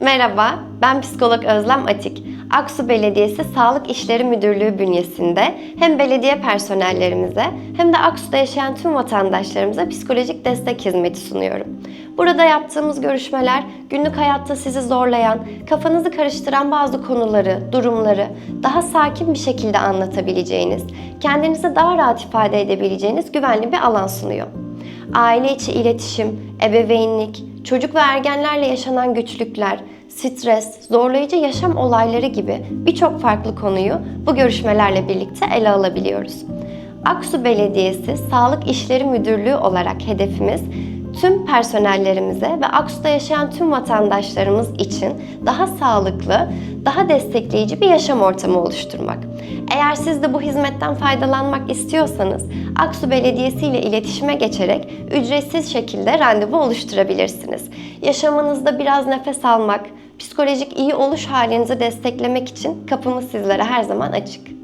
Merhaba, ben psikolog Özlem Atik. Aksu Belediyesi Sağlık İşleri Müdürlüğü bünyesinde hem belediye personellerimize hem de Aksu'da yaşayan tüm vatandaşlarımıza psikolojik destek hizmeti sunuyorum. Burada yaptığımız görüşmeler günlük hayatta sizi zorlayan, kafanızı karıştıran bazı konuları, durumları daha sakin bir şekilde anlatabileceğiniz, kendinizi daha rahat ifade edebileceğiniz güvenli bir alan sunuyor. Aile içi iletişim, ebeveynlik, çocuk ve ergenlerle yaşanan güçlükler, stres, zorlayıcı yaşam olayları gibi birçok farklı konuyu bu görüşmelerle birlikte ele alabiliyoruz. Aksu Belediyesi Sağlık İşleri Müdürlüğü olarak hedefimiz tüm personellerimize ve Aksu'da yaşayan tüm vatandaşlarımız için daha sağlıklı, daha destekleyici bir yaşam ortamı oluşturmak. Eğer siz de bu hizmetten faydalanmak istiyorsanız Aksu Belediyesi ile iletişime geçerek ücretsiz şekilde randevu oluşturabilirsiniz. Yaşamınızda biraz nefes almak, psikolojik iyi oluş halinizi desteklemek için kapımız sizlere her zaman açık.